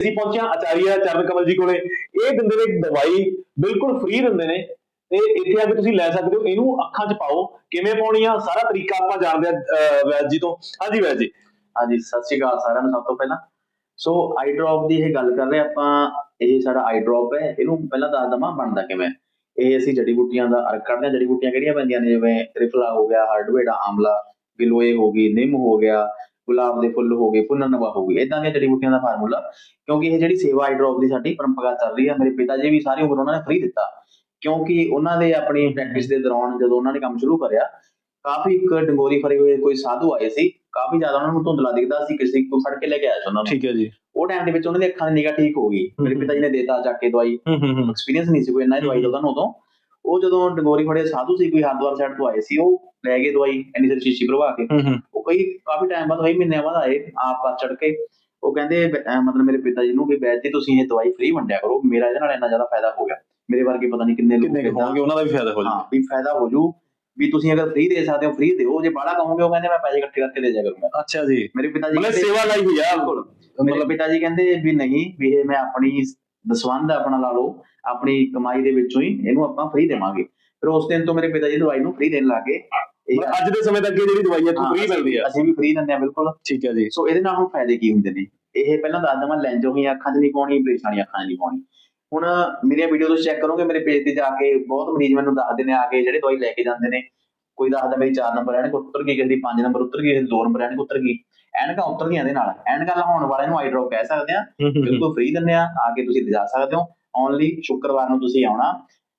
ਅਸੀਂ ਪਹੁੰਚਿਆ ਆਚਾਰੀਆ ਚਰਨ ਕਮਲ ਜੀ ਕੋਲੇ। ਇਹ ਦਿੰਦੇ ਨੇ ਇੱਕ ਦਵਾਈ ਬਿਲਕੁਲ ਫ੍ਰੀ ਦਿੰਦੇ ਨੇ। ਤੇ ਇੱਥੇ ਆ ਕੇ ਤੁਸੀਂ ਲੈ ਸਕਦੇ ਹੋ। ਇਹਨੂੰ ਅੱਖਾਂ 'ਚ ਪਾਓ, ਕਿਵੇਂ ਪਾਉਣੀ ਆ, ਸਾਰਾ ਤਰੀਕਾ ਆਪਾਂ ਜਾਣਦੇ ਆ ਵੈਦ ਜੀ ਤੋਂ। ਹਾਂਜੀ, ਵੈਦ ਜੀ। ਹਾਂਜੀ, ਸਤਿ ਸ਼੍ਰੀ ਅਕਾਲ ਸਾਰਿਆਂ ਨੂੰ ਸਭ ਤੋਂ ਪਹਿਲਾਂ। ਸੋ ਆਈ ਡ੍ਰੌਪ ਦੀ ਇਹ ਗੱਲ ਕਰ ਰਹੇ ਆਪਾਂ। ਇਹ ਸਾਡਾ ਆਈ ਡ੍ਰੌਪ ਹੈ। ਇਹਨੂੰ ਪਹਿਲਾਂ ਦੱਸ ਦਵਾਂ, ਬਣਦਾ ਕਿਵੇਂ? ਇਹ ਅਸੀਂ ਜੜੀ ਬੂਟੀਆਂ ਦਾ ਅਰਕ ਕੱਢਦੇ ਹਾਂ। ਜੜੀ ਬੂਟੀਆਂ ਕਿਹੜੀਆਂ ਪੈਂਦੀਆਂ ਨੇ? ਜਿਵੇਂ, ਤ੍ਰਿਫਲਾ ਹੋ ਗਿਆ ਹਾਰਡਵੇਡਾ ਆਮਲਾ ਗਿਲੋਏ ਹੋ ਗਈ, ਨਿੰਮ ਹੋ ਗਿਆ। ਗੁਲਾਬ ਦੇ ਫੁੱਲ ਹੋ ਗਏ ਪੁੰਨਰਨਵਾ ਹੋ ਗਈ ਇਦਾਂ ਦੀਆਂ ਜੜੀ ਬੂਟੀਆਂ ਦਾ ਫਾਰਮੂਲਾ ਕਿਉਂਕਿ ਇਹ ਜਿਹੜੀ ਸੇਵਾ ਆਈ ਡ੍ਰੌਪ ਦੀ ਸਾਡੀ ਪਰੰਪਰਾ ਚੱਲ ਰਹੀ ਹੈ ਮੇਰੇ ਪਿਤਾ ਜੀ ਵੀ ਸਾਰੀ ਉਮਰ ਉਹਨਾਂ ਨੇ ਫ੍ਰੀ ਦਿੱਤਾ। ਕਿਉਂਕਿ ਉਹਨਾਂ ਦੇ ਆਪਣੀ ਪ੍ਰੈਕਟਿਸ ਦੇ ਦੌਰਾਨ ਜਦੋਂ ਉਹਨਾਂ ਨੇ ਕੰਮ ਸ਼ੁਰੂ ਕਰਿਆ ਕਾਫੀ ਇੱਕ ਡੰਗੋਰੀ ਫਰੇ ਹੋਏ ਕੋਈ ਸਾਧੂ ਆਏ ਸੀ ਕਾਫੀ ਜ਼ਿਆਦਾ ਉਹਨਾਂ ਨੂੰ ਧੁੰਦਲਾ ਦਿਖਦਾ ਸੀ ਕਿਸੇ ਕੋਈ ਫੜ ਕੇ ਲੈ ਕੇ ਆਇਆ ਸੀ ਉਹਨਾਂ ਨੂੰ। ਠੀਕ ਹੈ ਜੀ। ਉਹ ਟਾਈਮ ਦੇ ਵਿੱਚ ਉਹਨਾਂ ਦੀ ਅੱਖਾਂ ਦੀ ਨਿਗਾਹ ਠੀਕ ਹੋ ਗਈ। ਮੇਰੇ। ਪਿਤਾ ਜੀ ਨੇ ਦੇਤਾ ਚੱਕ ਕੇ ਦਵਾਈ। ਐਕਸਪੀਰੀਅੰਸ ਨਹੀਂ ਸੀ ਕੋਈ ਇੰਨਾ ਦਵਾਈ ਦਾ ਉਹਨਾਂ ਉਦੋਂ। ਉਹ ਜਦੋਂ ਡੰਗੋਰੀ ਫੜੇ ਸਾਧੂ ਸੀ ਕੋਈ ਹਰਿਦੁਆਰ ਸਾਈਡ ਤੋਂ ਆਏ ਸੀ ਉਹ ਲੈ ਗਏ ਦਵਾਈ ਇੰਨੀ ਸਾਰੀ ਸ਼ੀਸ਼ੀ ਭਰਵਾ ਕੇ। ਉਹ ਕਈ ਕਾਫੀ ਟਾਈਮ ਬਾਅਦ ਕਈ ਮਹੀਨਿਆਂ ਬਾਅਦ ਆਏ ਆਪ ਪਾਸ ਚੜ ਕੇ। ਉਹ ਕਹਿੰਦੇ ਮਤਲਬ ਮੇਰੇ ਪਿਤਾ ਜੀ ਨੂੰ ਵੀ ਬੈਠ ਜੀ ਤੁਸੀਂ ਇਹ ਦਵਾਈ ਫ੍ਰੀ ਵੰਡਿਆ ਕਰੋ। ਮੇਰਾ ਇਹਦੇ ਨਾਲ ਇੰਨਾ ਜ਼ਿਆਦਾ ਫਾਇਦਾ ਹੋ ਗਿਆ। ਮੇਰੇ ਵਰਗੇ ਪਤਾ ਨਹੀਂ ਕਿੰਨੇ ਲੋਕ ਹੋਣਗੇ ਉਹਨਾਂ ਦਾ ਵੀ ਫਾਇਦਾ ਹੋ ਹਾਂ ਜਾਊ ਵੀ ਫਾਇਦਾ ਹੋ ਜੂ ਵੀ ਤੁਸੀਂ ਅਗਰ ਫ੍ਰੀ ਦੇ ਸਕਦੇ ਹੋ ਫ੍ਰੀ ਦਿਓ। ਜੇ ਬਾਹਲਾ ਕਹੋਗੇ ਉਹ ਕਹਿੰਦੇ ਮੈਂ ਪੈਸੇ ਇਕੱਠੇ ਕਰਕੇ ਦੇ ਜਾ ਕਰੂੰਗਾ। ਅੱਛਾ ਜੀ। ਮੇਰੇ ਪਿਤਾ ਜੀ ਮਤਲਬ ਸੇਵਾ ਲਈ ਹੋਈ ਆ। ਬਿਲਕੁਲ। ਮੇਰੇ ਮਤਲਬ ਪਿਤਾ ਜੀ ਕਹਿੰਦੇ ਵੀ ਨਹੀਂ ਵੀ ਇਹ ਮੈਂ ਆਪਣੀ ਦਸਵੰਧ ਆਪਣਾ ਲਾ ਲਓ ਆਪਣੀ ਕਮਾਈ ਦੇ ਵਿੱਚੋਂ ਹੀ ਇਹਨੂੰ ਆਪਾਂ ਫ੍ਰੀ ਦੇਵਾਂਗੇ। ਫਿਰ ਉਸ ਦਿਨ ਤੋਂ ਮੇਰੇ ਪਿਤਾ ਜੀ ਦਵਾਈ ਨੂੰ ਫ੍ਰੀ ਦੇਣ ਲੱਗੇ ਅੱਜ ਦੇ ਸਮੇਂ ਤੱਕ ਇਹ ਜਿਹੜੀ ਦਵਾਈ ਹੈ ਹਾਂ, ਫ੍ਰੀ ਮਿਲਦੀ ਆ। ਅਸੀਂ ਵੀ ਫ੍ਰੀ ਦਿੰਦੇ ਆ ਬਿਲਕੁਲ। ਠੀਕ ਹੈ ਜੀ। ਸੋ ਇਹਦੇ ਨਾਲ ਹੁਣ ਫਾਇਦੇ ਕੀ ਹੁੰਦੇ ਨੇ? ਇਹ ਪਹਿਲਾਂ ਦੱਸ ਦਵਾਂ ਲੈਂਜ ਹੋਈਆਂ ਅੱਖਾਂ 'ਚ ਨਹੀਂ ਪਾਉਣੀ ਬ੍ਰੇਸ ਵਾਲੀਆਂ ਅੱਖਾਂ 'ਚ ਨਹੀਂ ਪਾਉਣੀ। ਹੁਣ ਮੇਰੀਆਂ ਵੀਡੀਓ ਤੁਸੀਂ ਚੈੱਕ ਕਰੋਗੇ ਮੇਰੇ ਪੇਜ ਤੇ ਜਾ ਕੇ ਬਹੁਤ ਮਰੀਜ਼ ਮੈਨੂੰ ਦੱਸਦੇ ਨੇ ਆ ਕੇ ਜਿਹੜੇ ਦਵਾਈ ਲੈ ਕੇ ਜਾਂਦੇ ਨੇ। ਕੋਈ ਦੱਸਦਾ ਮੇਰੀ 4 ਨੰਬਰ ਐਨਕ ਉੱਤਰ ਗਈ ਕਿਸੇ ਦੀ 5 ਨੰਬਰ ਉੱਤਰ ਗਈ ਕਿਸੇ ਦੀ 2 ਨੰਬਰ ਐਨਕ ਉੱਤਰ ਗਈ। ਐਨਕਾਂ ਉੱਤਰਦੀਆਂ ਇਹਦੇ ਨਾਲ। ਐਨਕਾਂ ਲਹਾਉਣ ਵਾਲੇ ਨੂੰ ਆਈ ਡ੍ਰੌਪ ਕਹਿ ਸਕਦੇ ਆ ਬਿਲਕੁਲ ਫ੍ਰੀ ਦਿੰਦੇ ਆ ਆ ਕੇ ਤੁਸੀਂ ਲਿਜਾ ਸਕਦੇ ਹੋ। ਓਨਲੀ ਸ਼ੁੱਕਰਵਾਰ ਨੂੰ ਤੁਸੀਂ ਆਉਣਾ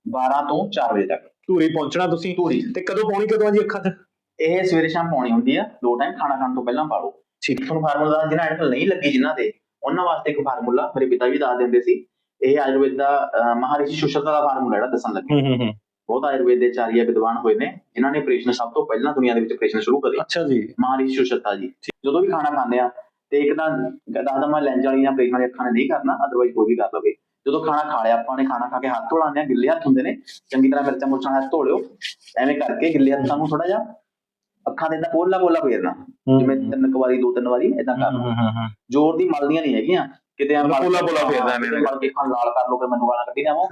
12 ਤੋਂ 4 ਵਜੇ ਤੱਕ। ਧੂਰੀ ਪਹੁੰਚਣਾ ਤੁਸੀਂ ਧੂਰੀ। ਤੇ ਕਦੋਂ ਪਾਉਣੀ ਕਦੋਂ ਆ ਜੀ ਅੱਖਾਂ 'ਚ? ਇਹ ਸਵੇਰੇ ਸ਼ਾਮ ਪਾਉਣੀ ਹੁੰਦੀ ਆ ਦੋ ਟਾਈਮ ਖਾਣਾ ਖਾਣ ਤੋਂ ਪਹਿਲਾਂ ਪਾ ਲਓ ਠੀਕ ਤੁਹਾਨੂੰ ਫਾਰਮੂਲਾ ਦੱਸ ਜਿਹਨਾਂ ਐਨਕਲ ਨਹੀਂ ਲੱਗੀ ਜਿਨ੍ਹਾਂ ਦੇ ਉਹਨਾਂ ਵਾਸਤੇ ਇੱਕ ਫਾਰਮੂਲਾ ਮੇਰੇ ਪਿਤਾ ਵੀ ਦੱਸ ਦਿੰਦੇ ਸੀ। ਇਹ ਆਯੁਰਵੇਦ ਦਾ ਅਹ, ਮਹਾਰਿਸ਼ੀ ਸੁਸ਼ਰਤਾ ਦਾ ਫਾਰਮੂਲਾ ਜਿਹੜਾ ਦੱਸਣ ਲੱਗੇ। ਹੂੰ ਹੂੰ ਹੂੰ। ਬਹੁਤ ਆਯੁਰਵੇਦ ਦੇ ਚਾਰੀਆ ਵਿਦਵਾਨ ਹੋਏ ਨੇ। ਜਿਨ੍ਹਾਂ ਨੇ ਆਪਰੇਸ਼ਨ ਸਭ ਤੋਂ ਪਹਿਲਾਂ ਦੁਨੀਆ ਦੇ ਵਿੱਚ ਆਪਰੇਸ਼ਨ ਸ਼ੁਰੂ ਕਰੇ। ਅੱਛਾ ਜੀ। ਮਹਾਰਿਸ਼ੀ ਸੁਸ਼ਰਤਾ ਜੀ। ਜਦੋਂ ਵੀ ਖਾਣਾ ਖਾਂਦੇ ਆ ਤੇ ਇੱਕ ਤਾਂ ਦੱਸਦਾ ਮੈਂ ਲੈਂਜ ਵਾਲੀ ਜਾਂ ਆਪਰੇਸ਼ਨ ਵਾਲੀ ਅੱਖਾਂ ਨੇ ਨਹੀਂ ਕਰਨਾ ਅਦਰਵਾਈਜ਼ ਕੋਈ ਵੀ ਕਰ ਲਵੇ। ਜਦੋਂ ਖਾਣਾ ਖਾ ਲਿਆ ਆਪਾਂ ਨੇ ਖਾਣਾ ਖਾ ਕੇ ਹੱਥ ਧੋਲਾਉਂਦੇ ਆ ਗਿੱਲੇ ਹੱਥ ਹੁੰਦੇ ਨੇ ਚੰਗੀ ਤਰ੍ਹਾਂ ਮਿਰਚਾਂ ਮੁਰਚਾਂ ਨਾਲ ਹੱਥ ਧੋ ਲਿਓ ਐਵੇਂ ਕਰਕੇ ਗਿੱਲੇ ਹੱਥਾਂ ਨੂੰ ਥੋੜਾ ਜਿਹਾ ਅੱਖਾਂ ਦੇ ਇਦਾਂ ਪੋਲਾ ਪੋਲਾ ਫੇਰਨਾ ਜਿਵੇਂ ਤਿੰਨ ਕੁ ਵਾਰੀ ਦੋ ਤਿੰਨ ਵਾਰੀ ਇਦਾਂ ਕਰ ਲਓ। ਜ਼ੋਰ ਦੀ ਮਲਦੀਆਂ ਨਹੀਂ ਹੈਗੀਆਂ। ਕਿਤੇ ਆ ਪੋਲਾ- ਪੋਲਾ ਫੇਰਨਾ ਐਵੇਂ। ਮਲ ਕੇ ਖਾਂ ਲਾਲ ਕਰ ਲੋ ਫਿਰ ਮੈਨੂੰ ਗਾਲਾਂ ਕੱਢੀ ਜਾਵੋ।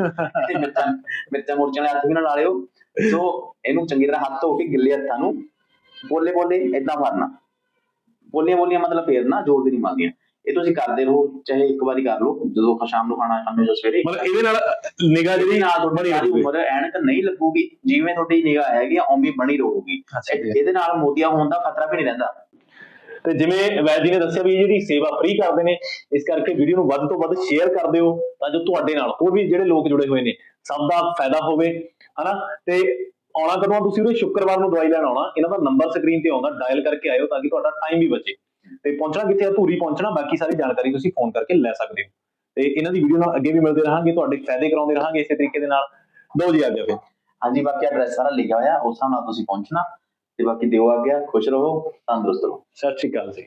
ਤੇ ਮਿਰਚਾਂ ਮਿਰਚਾਂ ਮੁਰਚਾਂ ਵਾਲੇ ਹੱਥ ਵੀ ਨਾ ਲਾ ਲਿਓ। ਸੋ ਇਹਨੂੰ ਚੰਗੀ ਤਰ੍ਹਾਂ ਹੱਥ ਧੋ ਕੇ ਗਿੱਲੇ ਹੱਥਾਂ ਨੂੰ ਬੋਲੇ ਬੋਲੇ ਇਦਾਂ ਫੜਨਾ। ਬੋਲੀਆਂ ਬੋਲੀਆਂ ਮਤਲਬ ਫੇਰਨਾ ਜ਼ੋਰ ਦੀ ਨਹੀਂ ਮੰਗਦੀਆਂ ਇਹ ਤੁਸੀਂ ਕਰਦੇ ਰਹੋ ਚਾਹੇ ਇੱਕ ਵਾਰੀ ਕਰ ਲਓ ਜਦੋਂ ਸ਼ਾਮ ਨੂੰ ਖਾਣਾ ਖਾਂਦੇ ਹੋ ਜਾਂ ਸਵੇਰੇ। ਮਤਲਬ ਇਹਦੇ ਨਾਲ ਨਿਗਾਹ ਜਿਹੜੀ ਨਾਲ ਤੁਹਾਡੀ ਸਾਰੀ ਉਮਰ ਐਨਕ ਨਹੀਂ ਲੱਗੂਗੀ ਜਿਵੇਂ ਤੁਹਾਡੀ ਨਿਗਾਹ ਹੈਗੀ ਉਵੇਂ ਬਣੀ ਰਹੂਗੀ। ਇਹਦੇ ਨਾਲ ਮੋਤੀਆ ਹੋਣ ਦਾ ਖਤਰਾ ਵੀ ਨਹੀਂ ਰਹਿੰਦਾ। ਤੇ ਜਿਵੇਂ ਵੈਦ ਜੀ ਨੇ ਦੱਸਿਆ ਵੀ ਇਹ ਜਿਹੜੀ ਸੇਵਾ ਫ੍ਰੀ ਕਰਦੇ ਨੇ ਇਸ ਕਰਕੇ ਵੀਡੀਓ ਨੂੰ ਵੱਧ ਤੋਂ ਵੱਧ ਸ਼ੇਅਰ ਕਰ ਦਿਓ ਤਾਂ ਜੋ ਤੁਹਾਡੇ ਨਾਲ ਹੋਰ ਵੀ ਜਿਹੜੇ ਲੋਕ ਜੁੜੇ ਹੋਏ ਨੇ ਸਭ ਦਾ ਫਾਇਦਾ ਹੋਵੇ ਹਨਾ? ਤੇ ਆਉਣਾ ਕਦੋਂ? ਤੁਸੀਂ ਉਹ ਸ਼ੁੱਕਰਵਾਰ ਨੂੰ ਦਵਾਈ ਲੈਣ ਆਉਣਾ। ਇਹਨਾਂ ਦਾ ਨੰਬਰ ਸਕਰੀਨ ਤੇ ਆਉਂਦਾ ਡਾਇਲ ਕਰਕੇ ਆਇਓ ਤਾਂ ਕਿ ਤੁਹਾਡਾ ਟਾਈਮ ਵੀ ਬਚੇ। ਤੇ ਪਹੁੰਚਣਾ ਕਿੱਥੇ ਆ? ਧੂਰੀ ਪਹੁੰਚਣਾ ਬਾਕੀ ਸਾਰੀ ਜਾਣਕਾਰੀ ਤੁਸੀਂ ਫੋਨ ਕਰਕੇ ਲੈ ਸਕਦੇ ਹੋ। ਤੇ ਇਹਨਾਂ ਦੀ ਵੀਡੀਓ ਨਾਲ ਅੱਗੇ ਵੀ ਮਿਲਦੇ ਰਹਾਂਗੇ ਤੁਹਾਡੇ ਫਾਇਦੇ ਕਰਾਉਂਦੇ ਰਹਾਂਗੇ ਇਸੇ ਤਰੀਕੇ ਦੇ ਨਾਲ। ਦੋ ਜੀ ਆ ਗਿਆ ਫਿਰ। ਹਾਂਜੀ ਬਾਕੀ ਐਡਰੈਸ ਸਾਰਾ ਲਿਖਿਆ ਹੋਇਆ ਉਸ ਹਿਸਾਬ ਨਾਲ ਤੁਸੀਂ ਪਹੁੰਚਣਾ। ਤੇ ਬਾਕੀ ਦਿਓ ਆ ਗਿਆ ਖੁਸ਼ ਰਹੋ ਤੰਦਰੁਸਤ ਰਹੋ। ਸਤਿ ਸ਼੍ਰੀ ਅਕਾਲ ਜੀ।